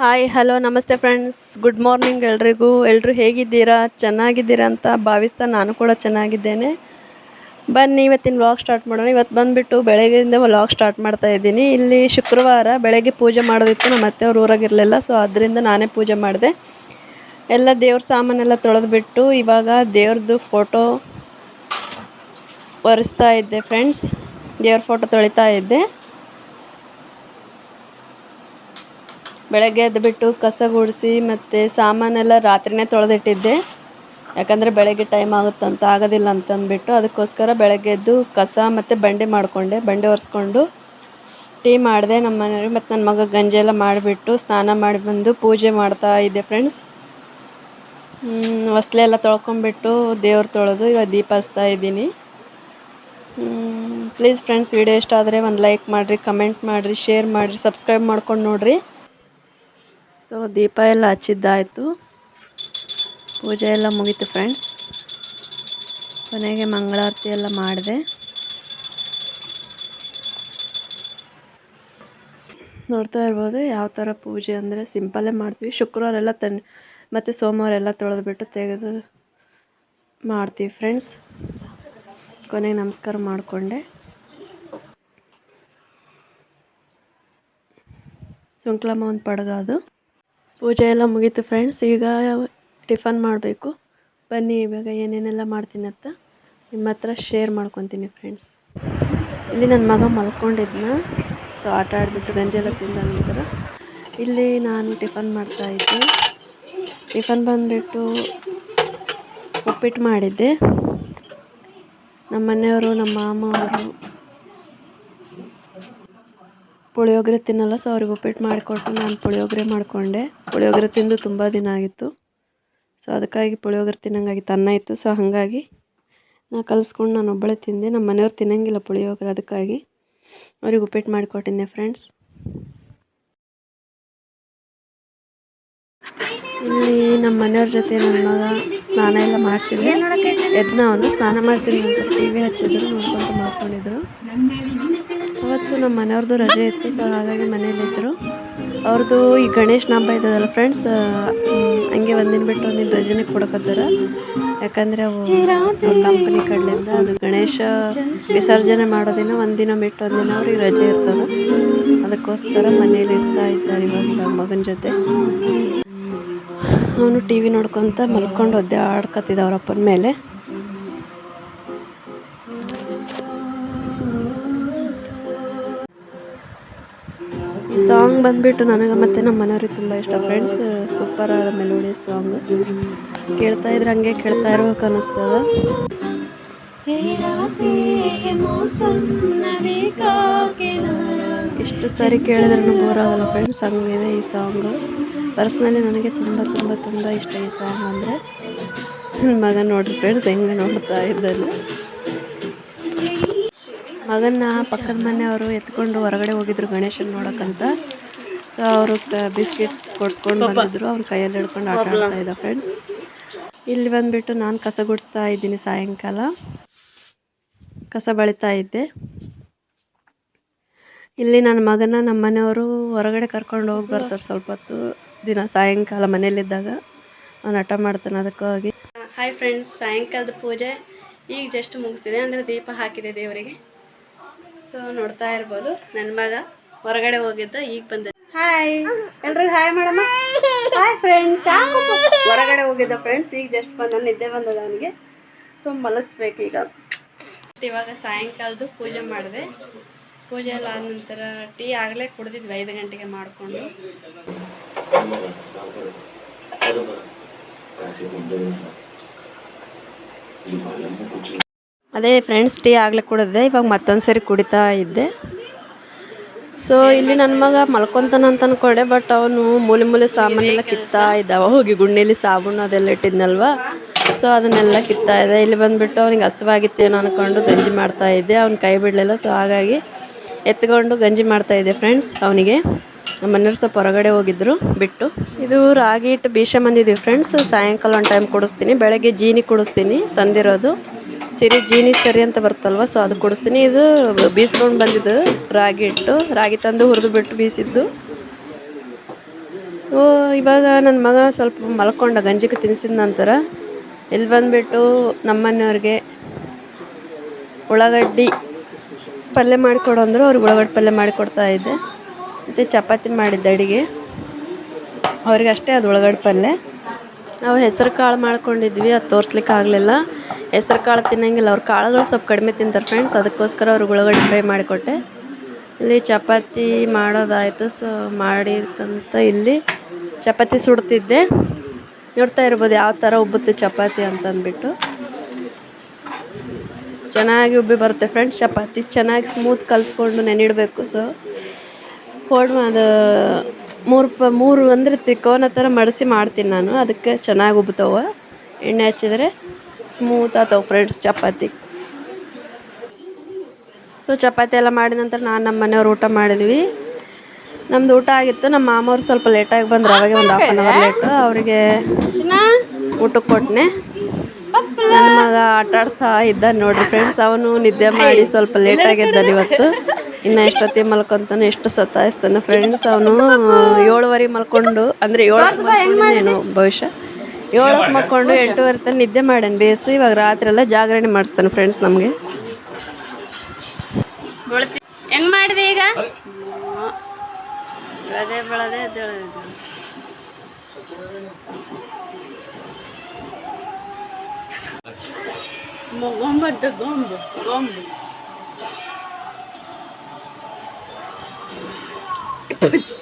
Hi, hello, ನಮಸ್ತೆ friends good morning ಎಲ್ರಿಗೂ. ಎಲ್ಲರೂ ಹೇಗಿದ್ದೀರಾ? ಚೆನ್ನಾಗಿದ್ದೀರಾ ಅಂತ ಭಾವಿಸ್ತಾ ನಾನು ಕೂಡ ಚೆನ್ನಾಗಿದ್ದೇನೆ. ಬನ್ನಿ, ಇವತ್ತಿನ ವ್ಲಾಗ್ ಸ್ಟಾರ್ಟ್ ಮಾಡೋಣ. ಇವತ್ತು ಬಂದುಬಿಟ್ಟು ಬೆಳಗ್ಗೆಯಿಂದ ವ್ಲಾಗ್ ಸ್ಟಾರ್ಟ್ ಮಾಡ್ತಾ ಇದ್ದೀನಿ. ಇಲ್ಲಿ ಶುಕ್ರವಾರ ಬೆಳಗ್ಗೆ ಪೂಜೆ ಮಾಡೋದಿತ್ತು. ನಮ್ಮ ಅತ್ತೆಯವ್ರ ಊರಾಗಿರಲಿಲ್ಲ ಸೊ ಅದರಿಂದ ನಾನೇ ಪೂಜೆ ಮಾಡಿದೆ. ಎಲ್ಲ ದೇವ್ರ ಸಾಮಾನೆಲ್ಲ ತೊಳೆದ್ಬಿಟ್ಟು ಇವಾಗ ದೇವ್ರದ್ದು ಫೋಟೋ ಒರೆಸ್ತಾ ಇದ್ದೆ ಫ್ರೆಂಡ್ಸ್ ದೇವ್ರ ಫೋಟೋ ತೊಳಿತಾ ಇದ್ದೆ. ಬೆಳಗ್ಗೆ ಎದ್ದು ಬಿಟ್ಟು ಕಸ ಗುಡಿಸಿ ಮತ್ತು ಸಾಮಾನೆಲ್ಲ ರಾತ್ರಿನೇ ತೊಳೆದಿಟ್ಟಿದ್ದೆ. ಯಾಕಂದರೆ ಬೆಳಗ್ಗೆ ಟೈಮ್ ಆಗುತ್ತಂತ ಆಗೋದಿಲ್ಲ ಅಂತಂದ್ಬಿಟ್ಟು ಅದಕ್ಕೋಸ್ಕರ ಬೆಳಗ್ಗೆ ಎದ್ದು ಕಸ ಮತ್ತು ಬಂಡೆ ಮಾಡಿಕೊಂಡೆ. ಬಂಡೆ ಒರೆಸ್ಕೊಂಡು ಟೀ ಮಾಡಿದೆ. ನಮ್ಮ ಮನೆಯವ್ರಿಗೆ ಮತ್ತು ನನ್ನ ಮಗ ಗಂಜಿ ಎಲ್ಲ ಮಾಡಿಬಿಟ್ಟು ಸ್ನಾನ ಮಾಡಿ ಬಂದು ಪೂಜೆ ಮಾಡ್ತಾ ಇದ್ದೆ ಫ್ರೆಂಡ್ಸ್ ಹೊಸ್ಲೆ ಎಲ್ಲ ತೊಳ್ಕೊಂಬಿಟ್ಟು ದೇವ್ರು ತೊಳೆದು ಇವಾಗ ದೀಪ ಹಚ್ತಾ ಇದ್ದೀನಿ ಪ್ಲೀಸ್ ಫ್ರೆಂಡ್ಸ್ ವಿಡಿಯೋ ಇಷ್ಟ ಆದರೆ ಒಂದು ಲೈಕ್ ಮಾಡಿರಿ ಕಮೆಂಟ್ ಮಾಡಿರಿ ಶೇರ್ ಮಾಡಿರಿ ಸಬ್ಸ್ಕ್ರೈಬ್ ಮಾಡ್ಕೊಂಡು ನೋಡಿರಿ. ಸೊ, ದೀಪ ಎಲ್ಲ ಹಚ್ಚಿದ್ದಾಯಿತು. ಪೂಜೆ ಎಲ್ಲ ಮುಗೀತು ಫ್ರೆಂಡ್ಸ್ ಕೊನೆಗೆ ಮಂಗಳಾರತಿ ಎಲ್ಲ ಮಾಡಿದೆ. ನೋಡ್ತಾ ಇರ್ಬೋದು ಯಾವ ಥರ ಪೂಜೆ ಅಂದರೆ ಸಿಂಪಲ್ಲೇ ಮಾಡ್ತೀವಿ. ಶುಕ್ರವಾರ ಎಲ್ಲ ತನ್, ಮತ್ತು ಸೋಮವಾರ ಎಲ್ಲ ತೊಳೆದ್ಬಿಟ್ಟು ತೆಗೆದು ಮಾಡ್ತೀವಿ ಫ್ರೆಂಡ್ಸ್ ಕೊನೆಗೆ ನಮಸ್ಕಾರ ಮಾಡಿಕೊಂಡೆ. ಸುಂಕ್ಲಮ್ಮ ಒಂದು ಪಡಗ ಅದು. ಪೂಜೆ ಎಲ್ಲ ಮುಗೀತು ಫ್ರೆಂಡ್ಸ್ ಈಗ ಟಿಫನ್ ಮಾಡಬೇಕು. ಬನ್ನಿ ಇವಾಗ ಏನೇನೆಲ್ಲ ಮಾಡ್ತೀನಿ ಅಂತ ನಿಮ್ಮ ಹತ್ರ ಶೇರ್ ಮಾಡ್ಕೊತೀನಿ ಫ್ರೆಂಡ್ಸ್ ಇಲ್ಲಿ ನನ್ನ ಮಗ ಮಲ್ಕೊಂಡಿದ್ನ. ಸೊ ಆಟ ಆಡಿಬಿಟ್ಟು ಗಂಜೆಲ್ಲ ತಿಂದ ನಂತರ ಇಲ್ಲಿ ನಾನು ಟಿಫನ್ ಮಾಡ್ತಾಯಿದ್ದೆ ಟಿಫನ್ ಬಂದುಬಿಟ್ಟು ಉಪ್ಪಿಟ್ಟು ಮಾಡಿದ್ದೆ. ನಮ್ಮ ಮನೆಯವರು ನಮ್ಮ ಮಾಮ ಅವರು ಪುಳಿಯೋಗರೆ ತಿನ್ನಲ್ಲ ಸೊ ಅವ್ರಿಗೆ ಉಪ್ಪಿಟ್ಟು ಮಾಡಿಕೊಟ್ಟು ನಾನು ಪುಳಿಯೋಗರೆ ಮಾಡಿಕೊಂಡೆ. ಪುಳಿಯೋಗರೆ ತಿಂದು ತುಂಬ ದಿನ ಆಗಿತ್ತು. ಸೊ ಅದಕ್ಕಾಗಿ ಪುಳಿಯೋಗರೆ ತಿನ್ನಂಗಾಗಿತ್ತು, ಅನ್ನ ಇತ್ತು. ಸೊ ಹಾಗಾಗಿ ನಾ ಕಲಿಸ್ಕೊಂಡು ನಾನು ಒಬ್ಬಳೆ ತಿಂದೆ. ನಮ್ಮ ಮನೆಯವ್ರು ತಿನ್ನಂಗಿಲ್ಲ ಪುಳಿಯೋಗರೆ, ಅದಕ್ಕಾಗಿ ಅವ್ರಿಗೆ ಉಪ್ಪಿಟ್ಟು ಮಾಡಿಕೊಟ್ಟಿದ್ದೆ ಫ್ರೆಂಡ್ಸ್ ಇಲ್ಲಿ ನಮ್ಮ ಮನೆಯವ್ರ ಜೊತೆ ನನ್ನ ಮಗ ಸ್ನಾನ ಎಲ್ಲ ಮಾಡಿಸಿದ್ವಿ ಎದ್ನ ಅವನು ಸ್ನಾನ ಮಾಡಿಸಿದ ನಂತರ ಟಿ ವಿ ಹಚ್ಚಿದ್ರು ನೋಡ್ಕೊಂಡು ಮಾಡ್ಕೊಂಡಿದ್ರು ಅವತ್ತು ನಮ್ಮ ಮನೆಯವ್ರದ್ದು ರಜೆ ಇತ್ತು ಸೊ ಹಾಗಾಗಿ ಮನೇಲಿದ್ದರು ಅವ್ರದ್ದು ಈ ಗಣೇಶನ ಹಬ್ಬ ಇದ್ದದಲ್ಲ ಫ್ರೆಂಡ್ಸ್ ಹಂಗೆ ಒಂದಿನ ಬಿಟ್ಟು ಒಂದಿನ ರಜೆನೇ ಕೊಡಕತ್ತಾರ. ಯಾಕಂದರೆ ಅವು ಕಂಪ್ನಿ ಕಡೆಯಿಂದ ಅದು ಗಣೇಶ ವಿಸರ್ಜನೆ ಮಾಡೋದಿನ ಒಂದಿನ ಬಿಟ್ಟು ಒಂದಿನ ಅವ್ರಿಗೆ ರಜೆ ಇರ್ತದೆ. ಅದಕ್ಕೋಸ್ಕರ ಮನೇಲಿ ಇರ್ತಾ ಇದ್ದಾರೆ ಇವಾಗ ಮಗನ ಜೊತೆ. ಅವನು ಟಿ ವಿ ನೋಡ್ಕೊತ ಮಲ್ಕೊಂಡು ಒದ್ದೆ ಆಡ್ಕೊತಿದ್ದ ಅವ್ರ ಮೇಲೆ. ಸಾಂಗ್ ಬಂದ್ಬಿಟ್ಟು ನನಗೆ ಮತ್ತು ನಮ್ಮ ಮನೆಯವ್ರಿಗೆ ತುಂಬ ಇಷ್ಟ ಫ್ರೆಂಡ್ಸ್ ಸೂಪರ್ ಮೆಲೋಡಿ ಸಾಂಗ್ ಕೇಳ್ತಾ ಇದ್ರೆ ಹಂಗೆ ಕೇಳ್ತಾ ಇರ್ಬೇಕು ಅನ್ನಿಸ್ತದ. ಎಷ್ಟು ಸರಿ ಕೇಳಿದ್ರೂ ಬೋರ್ ಆಗಲ್ಲ ಫ್ರೆಂಡ್ಸ್ ಹಂಗಿದೆ ಈ ಸಾಂಗ್ ಪರ್ಸ್ನಲಿ ನನಗೆ ತುಂಬ ತುಂಬ ತುಂಬ ಇಷ್ಟ ಈ ಸಾಂಗ್ ಅಂದರೆ. ನನ್ನ ಮಗ ನೋಡ್ರಿ ಫ್ರೆಂಡ್ಸ್ ಹೆಂಗೆ ನೋಡ್ತಾ ಇದ್ದಾನೆ. ಮಗನ ಪಕ್ಕದ ಮನೆಯವರು ಎತ್ಕೊಂಡು ಹೊರಗಡೆ ಹೋಗಿದ್ರು ಗಣೇಶನ ನೋಡೋಕ್ಕಂತ. ಸೊ ಅವರು ಬಿಸ್ಕೆಟ್ ಕೊಡ್ಸ್ಕೊಂಡು ಬಂದಿದ್ರು ಅವ್ನ ಕೈಯಲ್ಲಿ ಹಿಡ್ಕೊಂಡು ಆಟ ಆಡ್ತಾ ಇದ್ದ ಫ್ರೆಂಡ್ಸ್ ಇಲ್ಲಿ ಬಂದುಬಿಟ್ಟು ನಾನು ಕಸ ಗುಡಿಸ್ತಾ ಇದ್ದೀನಿ ಸಾಯಂಕಾಲ. ಕಸ ಬಳಿತಾ ಇದ್ದೆ. ಇಲ್ಲಿ ನನ್ನ ಮಗನ ನಮ್ಮ ಮನೆಯವರು ಹೊರಗಡೆ ಕರ್ಕೊಂಡು ಹೋಗಿ ಬರ್ತಾರೆ ಸ್ವಲ್ಪ ಹೊತ್ತು. ದಿನ ಸಾಯಂಕಾಲ ಮನೇಲಿದ್ದಾಗ ಅವ್ನು ಹಠ ಮಾಡ್ತಾನೆ ಅದಕ್ಕಾಗಿ. ಹಾಯ್ ಫ್ರೆಂಡ್ಸ್ ಸಾಯಂಕಾಲದ ಪೂಜೆ ಈಗ ಜಸ್ಟ್ ಮುಗಿಸಿದೆ. ಅಂದರೆ ದೀಪ ಹಾಕಿದೆ ದೇವರಿಗೆ. ಸೊ ನೋಡ್ತಾ ಇರ್ಬೋದು. ನನ್ನ ಮಗ ಹೊರಗಡೆ ಹೋಗಿದ್ದ, ಈಗ ಬಂದ ಹಾಯ್ ಎಲ್ರಿಗೂ ಹಾಯ್ ಮಾಡಮ್ಮ. ಹಾಯ್ ಫ್ರೆಂಡ್ಸ್ ಹೊರಗಡೆ ಹೋಗಿದ್ದ ಫ್ರೆಂಡ್ಸ್ ಈಗ ಜಸ್ಟ್ ಬಂದ ನಿದ್ದೆ ಬಂದದ ನನಗೆ ಸೊ ಈಗ. ಇವಾಗ ಸಾಯಂಕಾಲದ್ದು ಪೂಜೆ ಮಾಡಿದೆ. ಪೂಜೆ ಎಲ್ಲ ಆದ ನಂತರ ಟೀ ಆಗಲೇ ಕುಡಿದಿದ್ವಿ, ಐದು ಗಂಟೆಗೆ ಮಾಡಿಕೊಂಡು. ಅದೇ ಫ್ರೆಂಡ್ಸ್ ಟೀ ಆಗ್ಲಿಕ್ಕೆ ಕುಡಿದೆ, ಇವಾಗ ಮತ್ತೊಂದು ಸರಿ ಕುಡಿತಾ ಇದ್ದೆ. ಸೊ ಇಲ್ಲಿ ನನ್ನ ಮಗ ಮಲ್ಕೊತಾನ ಅಂತ ಅನ್ಕೊಂಡೆ ಬಟ್ ಅವನು ಮೂಲೆ ಮೂಲೆ ಸಾಮಾನೆಲ್ಲ ಕಿತ್ತಾ ಇದ್ದಾವ ಹೋಗಿ ಗುಂಡೇಲಿ ಸಾಬೂನು ಅದೆಲ್ಲ ಇಟ್ಟಿದ್ನಲ್ವ? ಸೊ ಅದನ್ನೆಲ್ಲ ಕಿತ್ತಾ ಇದೆ ಇಲ್ಲಿ ಬಂದುಬಿಟ್ಟು ಅವ್ನಿಗೆ ಹಸುವಾಗಿತ್ತೇನೋ ಅಂದ್ಕೊಂಡು ಗಂಜಿ ಮಾಡ್ತಾ ಇದ್ದೆ. ಅವ್ನ ಕೈ ಬಿಡಲಿಲ್ಲ ಸೊ ಹಾಗಾಗಿ ಎತ್ಕೊಂಡು ಗಂಜಿ ಮಾಡ್ತಾ ಇದ್ದೆ ಫ್ರೆಂಡ್ಸ್ ಅವನಿಗೆ. ನಮ್ಮ ಮನೆಯವ್ರು ಸ್ವಲ್ಪ ಹೊರಗಡೆ ಹೋಗಿದ್ರು, ಬಿಟ್ಟು. ಇದು ರಾಗಿ ಹಿಟ್ಟು ಬೀಷ ಬಂದಿದ್ದೀವಿ ಫ್ರೆಂಡ್ಸ್ ಸಾಯಂಕಾಲ ಒಂದು ಟೈಮ್ ಕುಡಿಸ್ತೀನಿ. ಬೆಳಗ್ಗೆ ಜೀನಿ ಕುಡಿಸ್ತೀನಿ ತಂದಿರೋದು. ಸಿರಿ ಜೀನಿ ಸರಿ ಅಂತ ಬರ್ತಲ್ವ ಸೊ ಅದು ಕುಡಿಸ್ತೀನಿ. ಇದು ಬೀಸ್ಕೊಂಡು ಬಂದಿದ್ದು ರಾಗಿ ಹಿಟ್ಟು. ರಾಗಿ ತಂದು ಹುರಿದು ಬಿಟ್ಟು ಬೀಸಿದ್ದು. ಓ, ಇವಾಗ ನನ್ನ ಮಗ ಸ್ವಲ್ಪ ಮಲ್ಕೊಂಡ, ಗಂಜಿಗೆ ತಿನ್ಸಿದ ನಂತರ. ಇಲ್ಲಿ ಬಂದುಬಿಟ್ಟು ನಮ್ಮನೆಯವ್ರಿಗೆ ಉಳ್ಳಾಗಡ್ಡಿ ಪಲ್ಯ ಮಾಡಿಕೊಡು ಅಂದರು, ಅವ್ರಿಗೆ ಉಳ್ಳಾಗಡ್ಡಿ ಪಲ್ಯ ಮಾಡಿಕೊಡ್ತಾ ಇದ್ದೆ. ಮತ್ತು ಚಪಾತಿ ಮಾಡಿದ್ದೆ ಅಡುಗೆ. ಅವ್ರಿಗೆ ಅಷ್ಟೇ ಅದು ಉಳ್ಳಾಗಡ್ಡಿ ಪಲ್ಯ ನಾವು ಹೆಸರು ಕಾಳು ಮಾಡ್ಕೊಂಡಿದ್ವಿ, ಅದು ತೋರ್ಸ್ಲಿಕ್ಕೆ ಆಗಲಿಲ್ಲ. ಹೆಸರು ಕಾಳು ತಿನ್ನಂಗಿಲ್ಲ, ಅವ್ರ ಕಾಳುಗಳು ಸ್ವಲ್ಪ ಕಡಿಮೆ ತಿಂತಾರೆ ಫ್ರೆಂಡ್ಸ್ ಅದಕ್ಕೋಸ್ಕರ ಅವ್ರಿಗೆ ಉಳ್ಳಾಗಡ್ಡಿ ಫ್ರೈ ಮಾಡಿಕೊಟ್ಟೆ. ಇಲ್ಲಿ ಚಪಾತಿ ಮಾಡೋದಾಯಿತು ಸೊ ಮಾಡಿದ್ಕಂತ ಇಲ್ಲಿ ಚಪಾತಿ ಸುಡ್ತಿದ್ದೆ. ನೋಡ್ತಾ ಇರ್ಬೋದು ಯಾವ ಥರ ಉಬ್ಬುತ್ತೆ ಚಪಾತಿ ಅಂತಂದ್ಬಿಟ್ಟು ಚೆನ್ನಾಗಿ ಉಬ್ಬಿ ಬರುತ್ತೆ ಫ್ರೆಂಡ್ಸ್ ಚಪಾತಿ ಚೆನ್ನಾಗಿ ಸ್ಮೂತ್ ಕಲಿಸ್ಕೊಂಡು ನೆನಿಡಬೇಕು ಸೊ ಫೋಲ್ಡ್ ಅದು ಮೂರು ಪ ಮೂರು ಅಂದರೆ ತ್ರಿಕೋನ ಥರ ಮಡಿಸಿ ಮಾಡ್ತೀನಿ ನಾನು. ಅದಕ್ಕೆ ಚೆನ್ನಾಗಿ ಉಬ್ತವೆ. ಎಣ್ಣೆ ಹಚ್ಚಿದ್ರೆ ಸ್ಮೂತ್ ಆಗ್ತಾವೆ ಫ್ರೆಂಡ್ಸ್ ಚಪಾತಿ. ಸೊ ಚಪಾತಿ ಎಲ್ಲ ಮಾಡಿದ ನಂತರ ನಾನು ನಮ್ಮ ಮನೆಯವ್ರು ಊಟ ಮಾಡಿದ್ವಿ. ನಮ್ದು ಊಟ ಆಗಿತ್ತು. ನಮ್ಮ ಮಾಮವ್ರು ಸ್ವಲ್ಪ ಲೇಟಾಗಿ ಬಂದ್ರು. ಅವಾಗೆ ಒಂದು ಹಾಫ್ ಆನ್ ಅವರ್ ಲೇಟು ಅವರಿಗೆ ಊಟಕ್ಕೆ ಕೊಟ್ಟನೆ ನನ್ನ ಮಗ ಆಟ ಆಡ್ತಾ ಇದ್ದ ನೋಡ್ರಿ ಫ್ರೆಂಡ್ಸ್ ಅವನು ನಿದ್ದೆ ಮಾಡಿ ಸ್ವಲ್ಪ ಲೇಟಾಗಿ ಇದ್ದಾನೆ ಇವತ್ತು. ಇನ್ನು ಎಷ್ಟೊತ್ತಿಗೆ ಮಲ್ಕೊಂತಾನೆ ಎಷ್ಟು ಸತಾಯಿಸ್ತಾನೆ ಫ್ರೆಂಡ್ಸ್ ಅವನು ಏಳುವರೆ ಮಲ್ಕೊಂಡು ಅಂದರೆ ಏಳು ಏನು ಭವಿಷ್ಯ? ಏಳಕ್ಕೆ ಮಲ್ಕೊಂಡು ಎಂಟೂವರೆ ತನಕ ನಿದ್ದೆ ಮಾಡ್ಯಾನ ಬೇಯಿಸ್ತು ಇವಾಗ ರಾತ್ರಿ ಎಲ್ಲ ಜಾಗರಣೆ ಮಾಡಿಸ್ತಾನೆ ಫ್ರೆಂಡ್ಸ್ ನಮಗೆ. ಹೆಂಗ್ ಮಾಡಿದೆ ಈಗ? ಬೆಳದೆ ಬೆಳದೆ ಗೊಂಬಡ್ಡ ಗೊಂಬು ಗೊಂಬು. with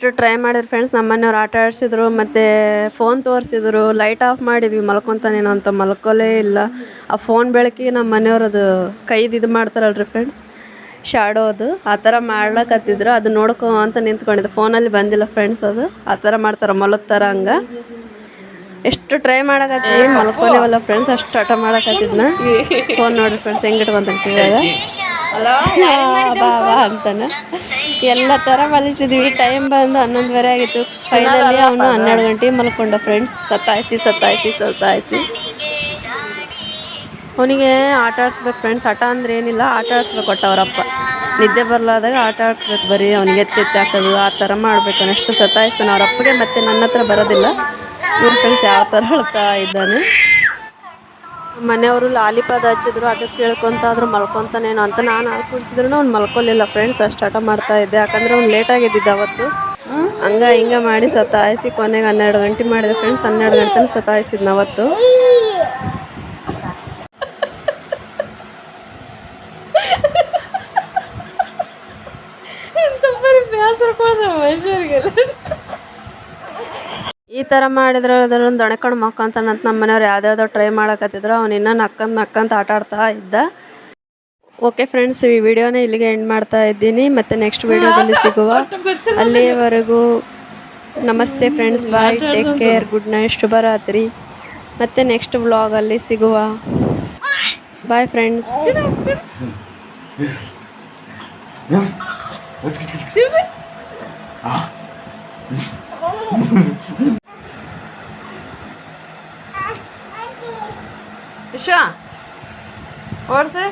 ಇಷ್ಟು ಟ್ರೈ ಮಾಡಿದ್ರು ಫ್ರೆಂಡ್ಸ್ ನಮ್ಮ ಮನೆಯವ್ರು ಆಟ ಆಡಿಸಿದ್ರು ಮತ್ತು ಫೋನ್ ತೋರಿಸಿದ್ರು. ಲೈಟ್ ಆಫ್ ಮಾಡಿದ್ವಿ. ಮಲ್ಕೊತಾನೇನೋ ಅಂತ ಮಲ್ಕೊಲೇ ಇಲ್ಲ. ಆ ಫೋನ್ ಬೆಳಕಿಗೆ ನಮ್ಮ ಮನೆಯವ್ರು ಅದು ಕೈದು ಇದು ಮಾಡ್ತಾರಲ್ರಿ ಫ್ರೆಂಡ್ಸ್ ಶಾಡೋ ಅದು. ಆ ಥರ ಮಾಡ್ಲಕತ್ತಿದ್ರು. ಅದು ನೋಡ್ಕೊ ಅಂತ ನಿಂತ್ಕೊಂಡಿದ್ದೆ. ಫೋನಲ್ಲಿ ಬಂದಿಲ್ಲ ಫ್ರೆಂಡ್ಸ್ ಅದು. ಆ ಥರ ಮಾಡ್ತಾರೆ ಮಲಗ್ತಾರ ಹಂಗೆ. ಎಷ್ಟು ಟ್ರೈ ಮಾಡಕತ್ತೀವಿ ಮಲ್ಕೊಲೇವಲ್ಲ ಫ್ರೆಂಡ್ಸ್ ಅಷ್ಟು ಆಟ ಮಾಡಕತ್ತಿದ್ನ. ಫೋನ್ ನೋಡ್ರಿ ಫ್ರೆಂಡ್ಸ್ ಹೆಂಗೆ ಇಟ್ಕೊಂತ ಕಿವಿಯಾಗ ಬಾ ಬಾ ಅಂತಾನೆ. ಎಲ್ಲ ತರ ಮಲಗಿಸಿದ್ವಿ. ಟೈಮ್ ಬಂದು ಹನ್ನೊಂದುವರೆ ಆಗಿತ್ತು. ಫೈನಲಿ ಅವನು ಹನ್ನೆರಡು ಗಂಟೆಗೆ ಮಲ್ಕೊಂಡ ಫ್ರೆಂಡ್ಸ್ ಸತಾಯಿಸಿ ಸತಾಯಿಸಿ ಸತಾಯಿಸಿ. ಅವನಿಗೆ ಆಟ ಆಡಿಸ್ಬೇಕು ಫ್ರೆಂಡ್ಸ್ ಆಟ ಅಂದ್ರೆ ಏನಿಲ್ಲ ಆಟ ಆಡಿಸ್ಬೇಕು ಒಟ್ಟು ಅವರಪ್ಪ. ನಿದ್ದೆ ಬರಲಾದಾಗ ಆಟ ಆಡಿಸ್ಬೇಕು. ಬರೀ ಅವ್ನಿಗೆ ಎತ್ತಿ ಎತ್ತಿ ಹಾಕೋದು ಆ ಥರ ಮಾಡ್ಬೇಕು. ಅವ್ನು ಎಷ್ಟು ಸತಾಯಿಸ್ತಾನೆ. ಅವ್ರ ಅಪ್ಪಗೆ ಮತ್ತೆ ನನ್ನ ಹತ್ರ ಬರೋದಿಲ್ಲ. ಇವ್ರ ಫ್ರೆಂಡ್ಸ್ ಯಾವ ಥರ ಹೇಳ್ತಾ ಇದ್ದಾನೆ? ಮನೆಯವರು ಲಾಲಿಪಾದ ಹಚ್ಚಿದ್ರು ಅದಕ್ಕೆ ಕೇಳ್ಕೊಂತ ಆದರೂ ಮಲ್ಕೊತಾನೇನೋ ಅಂತ ನಾನು ಹಾಲು ಕುಡಿಸಿದ್ರು ಅವ್ನು ಮಲ್ಕೊಲಿಲ್ಲ. ಫ್ರೆಂಡ್ಸ್ ಅಷ್ಟು ಆಟ ಮಾಡ್ತಾ ಇದ್ದೆ. ಯಾಕಂದ್ರೆ ಅವ್ನು ಲೇಟಾಗಿ ಎದ್ದಿದ್ದ ಅವತ್ತು. ಹಂಗ ಹಿಂಗೆ ಮಾಡಿ ಸತಾಯಿಸಿ ಕೊನೆಗೆ ಹನ್ನೆರಡು ಗಂಟೆ ಮಾಡಿದೆ. ಫ್ರೆಂಡ್ಸ್ ಹನ್ನೆರಡು ಗಂಟೆ ಸತಾಯಿಸಿದ್ನ ಅವತ್ತು. ಈ ಥರ ಮಾಡಿದ್ರೆ ಅದರೊಂದು ದೊಣಕೊಂಡು ಮಕ್ಕಂತನಂತ ನಮ್ಮ ಮನೆಯವ್ರು ಯಾವ್ದ್ಯಾವ್ದೋ ಟ್ರೈ ಮಾಡಕತ್ತಿದ್ರು ಅವ್ನು ಇನ್ನೂ ನಕ್ಕಂತ ನಕ್ಕಂತ ಆಟ ಆಡ್ತಾ ಇದ್ದ. ಓಕೆ ಫ್ರೆಂಡ್ಸ್ ಈ ವಿಡಿಯೋನ ಇಲ್ಲಿಗೆ ಎಂಡ್ ಮಾಡ್ತಾ ಇದ್ದೀನಿ. ಮತ್ತೆ ನೆಕ್ಸ್ಟ್ ವಿಡಿಯೋದಲ್ಲಿ ಸಿಗುವ ಅಲ್ಲಿಯವರೆಗೂ ನಮಸ್ತೆ friends bye take care good night ಶುಭರಾತ್ರಿ. ಮತ್ತೆ ನೆಕ್ಸ್ಟ್ ವ್ಲಾಗಲ್ಲಿ ಸಿಗುವ. ಬಾಯ್ ಫ್ರೆಂಡ್ಸ್ उषा और से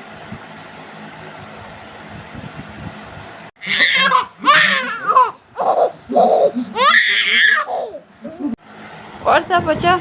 और सब बच्चा